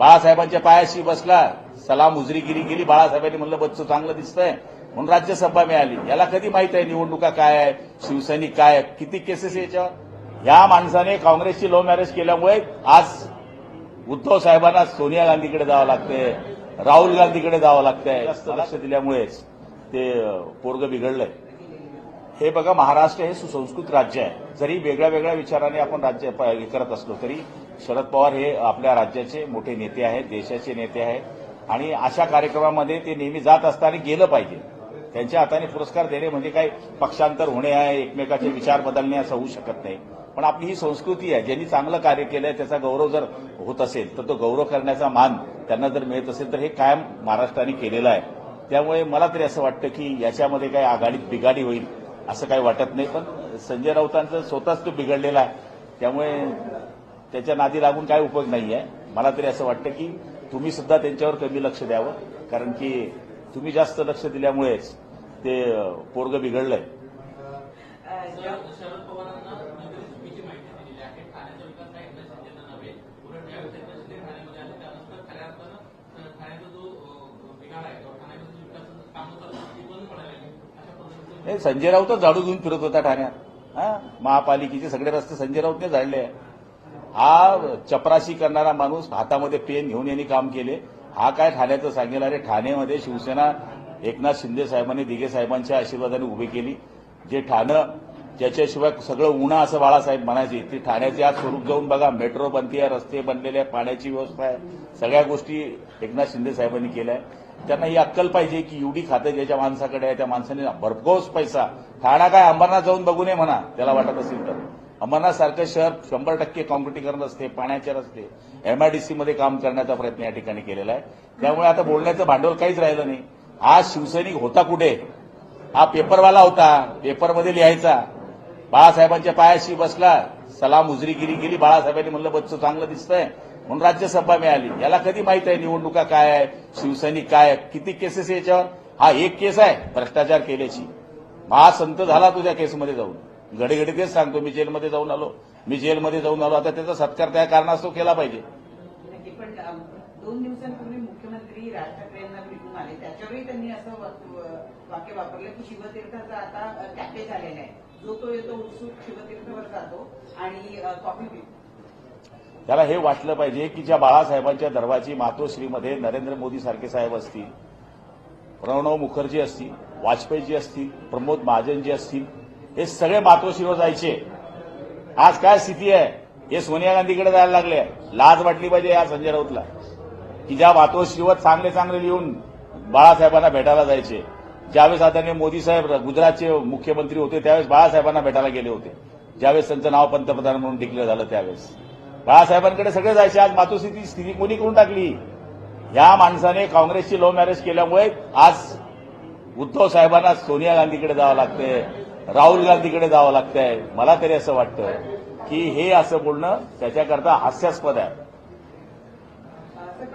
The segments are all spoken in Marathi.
बाळासाहेबांच्या पायाशी बसला सलाम उजरीगिरी गेली बाळासाहेबांनी म्हणलं बच्चू चांगलं दिसतंय. म्हणून राज्यसभा मिळाली. याला कधी माहीत आहे निवडणुका काय आहे शिवसैनिक काय आहे किती केसेस याच्यावर? या माणसाने काँग्रेसची लव्ह मॅरेज केल्यामुळे आज उद्धव साहेबांना सोनिया गांधीकडे जावं लागतंय राहुल गांधीकडे जावं लागतंय. जास्त लक्ष दिल्यामुळेच ते पोरग बिघडलंय. हे बघा महाराष्ट्र हे सुसंस्कृत राज्य आहे. जरी वेगळ्या वेगळ्या विचाराने आपण राज्य प- हे करत असलो तरी शरद पवार हे आपल्या राज्याचे मोठे नेते आहेत देशाचे नेते आहेत. आणि अशा कार्यक्रमामध्ये ते नेहमी जात असताना गेलं पाहिजे. त्यांच्या हाताने पुरस्कार देणे म्हणजे काही पक्षांतर होणे आहे एकमेकाचे विचार बदलणे असं होऊ शकत नाही. पण आपली ही संस्कृती आहे ज्यांनी चांगलं कार्य केलंय त्याचा गौरव जर होत असेल तर तो गौरव करण्याचा मान त्यांना जर मिळत असेल तर हे कायम महाराष्ट्राने केलेलं आहे. त्यामुळे मला तरी असं वाटतं की याच्यामध्ये काही आघाडीत बिघाडी होईल असं काही वाटत नाही पण संजय राऊतांचं स्वतःच तो बिघडलेला आहे. त्यामुळे त्याच्या नादी लागून काय उपयोग नाही आहे मला तरी असं वाटतं की तुम्ही सुद्धा त्यांच्यावर कमी लक्ष द्यावं कारण की तुम्ही जास्त लक्ष दिल्यामुळेच ते पोरग बिघडलंय शरद पवारांना म्हणजे चुकीची माहिती दिलेली आहे ठाण्याचा विकास हा एकनाथ शिंदेना नव्हे उलट ज्यावेळेस एकनाथ शिंदे ठाण्यामध्ये आले त्यानंतर खऱ्या अर्थानं अं, ठाण्याचा जो अं, बिघाड आहे किंवा ठाण्यामध्ये जो विकासाचं कामं चालू आहेत, ती बंद पडायला लागली अशा पद्धतीचं हे संजय राऊतच झाडू घेऊन फिरत होता ठाण्यात. हा? महापालिकेचे सगळे रस्ते संजय राऊतने झाडले आहे हा चपराशी करणारा माणूस हातामध्ये पेन घेऊन यांनी काम केले. हा काय ठाण्याचं सांगेल? अरे ठाण्यामध्ये शिवसेना एकनाथ शिंदे साहेबांनी दिघे साहेबांच्या आशीर्वादाने उभी केली. जे ठाणं ज्याच्याशिवाय सगळं उन्हा असं बाळासाहेब म्हणायचे ते ठाण्याचे आज स्वरूप जाऊन बघा मेट्रो बनते रस्ते बनलेले आहे पाण्याची व्यवस्था आहे. सगळ्या गोष्टी एकनाथ शिंदे साहेबांनी केल्या आहे त्यांना ही अक्कल पाहिजे की ईडी खातं ज्याच्या माणसाकडे आहे त्या माणसाने भरघोस पैसा. ठाणा काय अंबरनाथ जाऊन बघू नये म्हणा त्याला वाटत असेल तर. अंबरनाथ सारखं शहर शंभर टक्के कॉन्क्रिटीकरण असते पाण्याचे रस्ते. एमआयडीसी मध्ये काम करण्याचा प्रयत्न या ठिकाणी केलेला आहे. त्यामुळे आता बोलण्याचं भांडवल काहीच राहिलं नाही. आज शिवसैनिक होता कुठे? हा पेपरवाला होता. पेपरमध्ये लिहायचा. बाळासाहेबांच्या पायाशी बसला सलाम उजरीगिरी केली. बाळासाहेबांनी म्हणलं बच्चू चांगलं दिसतंय. म्हणून राज्यसभा मिळाली. याला कधी माहीत आहे निवडणुका काय आहे शिवसैनिक काय आहे किती केसेस याच्यावर? हा एक केस आहे भ्रष्टाचार केल्याची. महासंत झाला तुझ्या केसमध्ये जाऊन. घडी तेच सांगतो मी जेलमध्ये जाऊन आलो. मी जेलमध्ये जाऊन आलो. आता त्याचा सत्कार त्या कारणास्तव केला पाहिजे. दोन दिवसांपूर्वी मुख्यमंत्री राज ठाकरे यांना भेटून आले. त्याच्यावेळी त्यांनी असं वाक्य वापरलं की शिवतीर्थाचा आता कॅफे झालेला आहे. जो तो येतो उत्सुक शिवतीर्थवर जातो आणि कॉफी पितो. त्याला हे वाटलं पाहिजे की ज्या बाळासाहेबांच्या दरवाजी मातोश्रीमध्ये नरेंद्र मोदी सारखे साहेब असतील प्रणव मुखर्जी असतील वाजपेयीजी असतील प्रमोद महाजनजी असतील हे सगळे मातोश्रीवर जायचे. आज काय स्थिती आहे? हे सोनिया गांधीकडे जायला लागले लाज वाटली पाहिजे या संजय राऊतला. की ज्या मातोश्रीवर चांगले चांगले लिहून बाळासाहेबांना भेटायला जायचे. ज्यावेळेस आदरणीय मोदी साहेब गुजरातचे मुख्यमंत्री होते त्यावेळेस बाळासाहेबांना भेटायला गेले होते. ज्यावेळेस त्यांचं नाव पंतप्रधान म्हणून डिक्लेअर झालं त्यावेळेस. बाळासाहेबांकडे सगळे जायचे आज मातोश्रीची स्थिती कोणी करून टाकली? या माणसाने काँग्रेसची लव्ह मॅरेज केल्यामुळे आज उद्धव साहेबांना सोनिया गांधीकडे जावं लागतंय राहुल गांधीकडे जावं लागतंय. मला तरी असं वाटतं की हे असं बोलणं त्याच्याकरता हास्यास्पद आहे.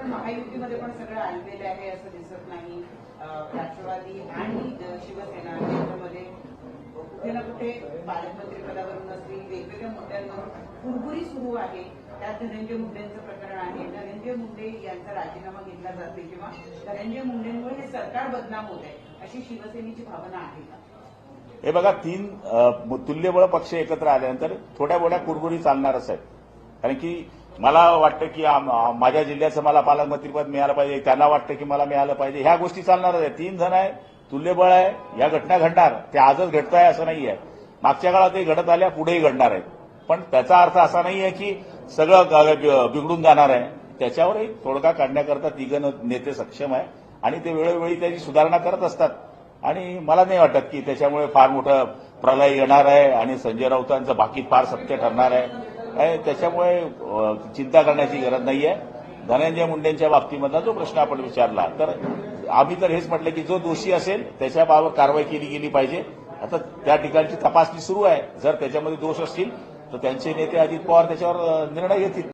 महायुतीमध्ये पण सगळं आणलेलं आहे असं दिसत नाही. राष्ट्रवादी आणि शिवसेना यांच्यामध्ये कुठे ना कुठे पालकमंत्री पदावरून असतील वेगवेगळ्या मुद्द्यांवर कुरबुरी सुरू आहे. त्यात धनंजय मुंडेंचं प्रकरण आहे. धनंजय मुंडे यांचा राजीनामा घेतला जाते किंवा धनंजय मुंडेंमुळे हे सरकार बदनाम होत आहे अशी शिवसेनेची भावना आहे. हे बघा तीन तुल्यबळ पक्ष एकत्र आल्यानंतर थोड्या मोठ्या कुरबुरी चालणारच आहेत. कारण की मला वाटतं की माझ्या जिल्ह्याचं मला पालकमंत्रीपद मिळालं पाहिजे त्यांना वाटतं की मला मिळालं पाहिजे. ह्या गोष्टी चालणारच आहेत. तीन जण आहे तुल्यबळ आहे या घटना घडणार. ते आजच घडत आहे असं नाही आहे मागच्या काळातही घडत आल्या पुढेही घडणार आहेत. पण त्याचा अर्थ असा नाही आहे की सगळं बिघडून जाणार आहे. त्याच्यावरही तोडगा काढण्याकरता तिघं नेते सक्षम आहे आणि ते वेळोवेळी त्याची सुधारणा करत असतात. आणि मला नाही वाटत की त्याच्यामुळे फार मोठं प्रलय येणार आहे आणि संजय राऊतांचं बाकी फार सत्य ठरणार आहे. काय त्याच्यामुळे चिंता करण्याची गरज नाहीये. धनंजय मुंडेंच्या बाबतीमधला जो प्रश्न आपण विचारला तर आम्ही तर हेच म्हटलं की जो दोषी असेल त्याच्याबाबत कारवाई केली गेली पाहिजे. आता त्या ठिकाणची तपासणी सुरू आहे. जर त्याच्यामध्ये दोष असतील तर त्यांचे नेते अजित पवार त्याच्यावर निर्णय घेतील.